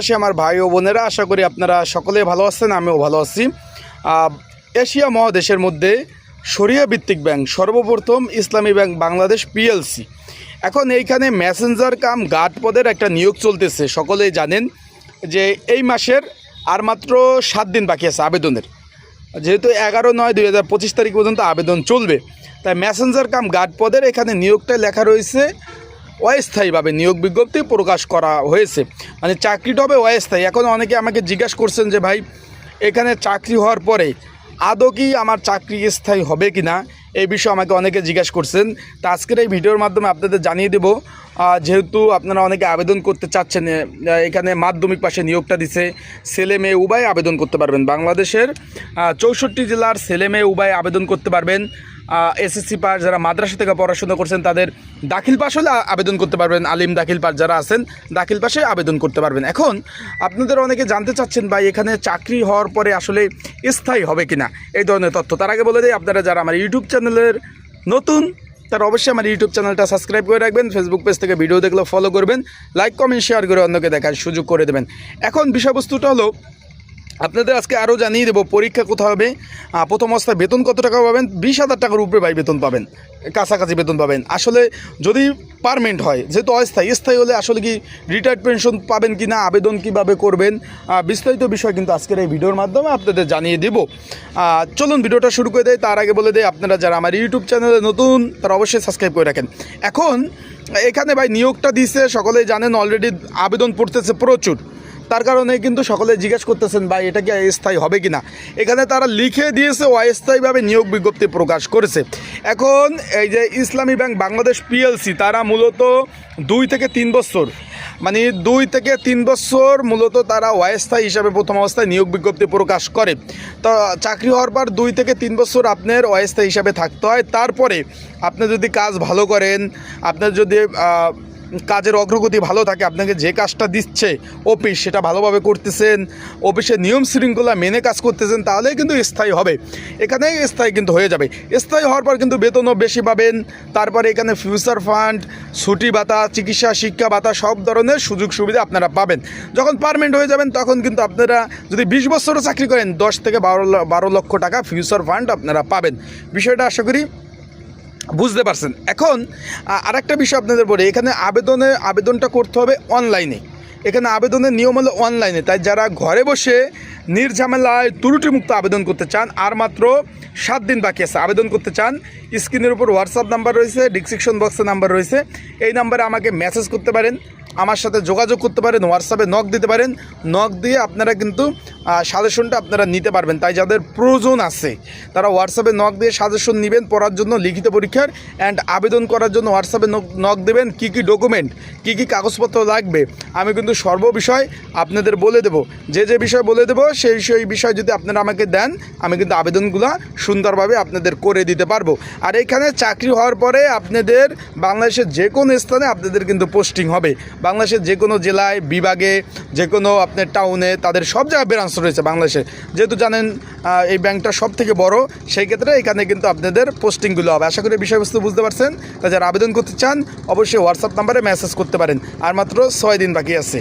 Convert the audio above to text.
আসি আমার ভাই ও বোনেরা, আশা করি আপনারা সকলে ভালো আছেন, আমিও ভালো আছি। এশিয়া মহাদেশের মধ্যে শরিয়া ভিত্তিক ব্যাংক, সর্বপ্রথম ইসলামী ব্যাংক বাংলাদেশ পিএলসি। এখন এইখানে মেসেঞ্জার কাম গার্ড পদের একটা নিয়োগ চলতেছে, সকলেই জানেন যে এই মাসের আর মাত্র সাত দিন বাকি আছে আবেদনের। যেহেতু এগারো নয় দুই হাজার পঁচিশ তারিখ পর্যন্ত আবেদন চলবে, তাই ম্যাসেঞ্জার কাম গার্ড পদের এখানে নিয়োগটা লেখা রয়েছে অস্থায়ীভাবে নিয়োগ বিজ্ঞপ্তি প্রকাশ করা হয়েছে। মানে চাকরিটা হবে অস্থায়ী। এখন অনেকে আমাকে জিজ্ঞাসা করছেন যে, ভাই, এখানে চাকরি হওয়ার পরে আদৌ কি আমার চাকরি স্থায়ী হবে কি না? এই বিষয়ে আমাকে অনেকে জিজ্ঞাসা করছেন। তা আজকের এই ভিডিওর মাধ্যমে আপনাদের জানিয়ে দেবো যেহেতু আপনারা অনেকে আবেদন করতে চাচ্ছেন এখানে মাধ্যমিক পাশে নিয়োগটা দিছে, ছেলে মেয়ে উভয় আবেদন করতে পারবেন। বাংলাদেশের চৌষট্টি জেলার ছেলে মেয়ে উভয় আবেদন করতে পারবেন। এসএসসি পাস যারা মাদ্রাসা থেকে পড়াশোনা করছেন, তাদের দাখিল পাস হলে আবেদন করতে পারবেন। আলিম দাখিল পাস যারা আছেন, দাখিল পাশে আবেদন করতে পারবেন। এখন আপনাদের অনেকে জানতে চাচ্ছেন, ভাই, এখানে চাকরি হওয়ার পরে আসলে স্থায়ী হবে কিনা? এই ধরনের তথ্য। তার আগে বলে দিই, আপনারা যারা আমার ইউটিউব চ্যানেলের নতুন, তারা অবশ্যই আমার ইউটিউব চ্যানেলটা সাবস্ক্রাইব করে রাখবেন ফেসবুক পেজ থেকে ভিডিও দেখলে ফলো করবেন লাইক কমেন্ট শেয়ার করে অন্যকে দেখার সুযোগ করে দেবেন। এখন বিষয়বস্তুটা হলো আপনাদের আজকে আরও জানিয়ে দেবো, পরীক্ষা কোথাও হবে? প্রথম অবস্থায় বেতন কত টাকা পাবেন? বিশ হাজার টাকার উপরে ভাই বেতন পাবেন, কাছাকাছি বেতন পাবেন। আসলে যদি পারমেন্ট হয়, যেহেতু অস্থায়ী, স্থায়ী হলে আসলে কি রিটায়ার্ড পেনশন পাবেন কি না, আবেদন কীভাবে করবেন বিস্তারিত বিষয় কিন্তু আজকের এই ভিডিওর মাধ্যমে আপনাদের জানিয়ে দেবো। চলুন ভিডিওটা শুরু করে দেয় তার আগে বলে দেয় আপনারা যারা আমার ইউটিউব চ্যানেলে নতুন, তারা অবশ্যই সাবস্ক্রাইব করে রাখেন। এখন, এখানে ভাই নিয়োগটা দিছে, সকলেই জানেন অলরেডি আবেদন পড়তেছে প্রচুর। তার কারণে কিন্তু সকলে জিজ্ঞেস করতেছেন, ভাই, এটা কি স্থায়ী হবে কি না এখানে তারা লিখে দিয়েছে, অস্থায়ীভাবে নিয়োগ বিজ্ঞপ্তি প্রকাশ করেছে। এখন এই যে ইসলামী ব্যাংক বাংলাদেশ পিএলসি, তারা মূলত দুই থেকে তিন বছর মানে দুই থেকে তিন বছর মূলত তারা অস্থায়ী হিসাবে প্রথম অবস্থায় নিয়োগ বিজ্ঞপ্তি প্রকাশ করে। তো চাকরি হওয়ার পর দুই থেকে তিন বছর আপনার অস্থায়ী হিসাবে থাকতে হয়। তারপরে আপনি যদি কাজ ভালো করেন, আপনার যদি কাজের অগ্রগতি ভালো থাকে, আপনাকে যে কাজটা দিচ্ছে অফিস সেটা ভালোভাবে করতেছেন অফিসের নিয়ম শৃঙ্খলা মেনে কাজ করতেছেন, তাহলেই কিন্তু স্থায়ী হবে। এখানে স্থায়ী কিন্তু হয়ে যাবে। স্থায়ী হওয়ার পর কিন্তু বেতনও বেশি পাবেন, তারপরে এখানে ফিউচার ফান্ড ছুটি ভাতা, চিকিৎসা, শিক্ষা ভাতা, সব ধরনের সুযোগ সুবিধা আপনারা পাবেন। যখন পারমেন্ট হয়ে যাবেন, তখন কিন্তু আপনারা যদি বিশ বছরও চাকরি করেন, দশ থেকে বারো বারো লক্ষ টাকা ফিউচার ফান্ড আপনারা পাবেন। বিষয়টা আশা করি বুঝতে পারছেন। এখন আর আরেকটা বিষয় আপনাদের বলি, এখানে আবেদনে, আবেদনটা করতে হবে অনলাইনে এখানে আবেদনের নিয়ম হলো অনলাইনে তাই যারা ঘরে বসে নির্ঝামেলায় ত্রুটিমুক্ত আবেদন করতে চান, আর মাত্র সাত দিন বাকি আছে আবেদন করতে চান, স্ক্রিনের উপর হোয়াটসঅ্যাপ নাম্বার রয়েছে ডিসক্রিপশন বক্সে নাম্বার রয়েছে। এই নাম্বারে আমাকে মেসেজ করতে পারেন। আমার সাথে যোগাযোগ করতে পারেন হোয়াটসঅ্যাপে নক দিতে পারেন। নক দিয়ে আপনারা কিন্তু সাজেশনটা আপনারা নিতে পারবেন। তাই যাদের প্রয়োজন আছে, তারা হোয়াটসঅ্যাপে নক দিয়ে সাজেশন নেবেন পড়ার জন্য, লিখিত পরীক্ষার অ্যান্ড আবেদন করার জন্য হোয়াটসঅ্যাপে নক দেবেন। কী কী ডকুমেন্ট কী কী কাগজপত্র লাগবে, আমি কিন্তু সর্ববিষয় আপনাদের বলে দেবো। যে যে বিষয় বলে দেবো, সেই সেই বিষয় যদি আপনারা আমাকে দেন, আমি কিন্তু আবেদনগুলো সুন্দরভাবে আপনাদের করে দিতে পারব। আর এখানে চাকরি হওয়ার পরে আপনাদের বাংলাদেশের যে কোনো স্থানে আপনাদের কিন্তু পোস্টিং হবে। বাংলাদেশের যে কোনো জেলায়, বিভাগে যে কোনো আপনার টাউনে তাদের সব জায়গায় ব্রাঞ্চ রয়েছে বাংলাদেশে। যেহেতু জানেন এই ব্যাংকটা সব থেকে বড়, সেই ক্ষেত্রে এখানে কিন্তু আপনাদের পোস্টিংগুলো হবে। আশা করি বিষয়বস্তু বুঝতে পারছেন। তা যারা আবেদন করতে চান, অবশ্যই হোয়াটসঅ্যাপ নাম্বারে মেসেজ করতে পারেন। আর মাত্র ছয় দিন বাকি আছে।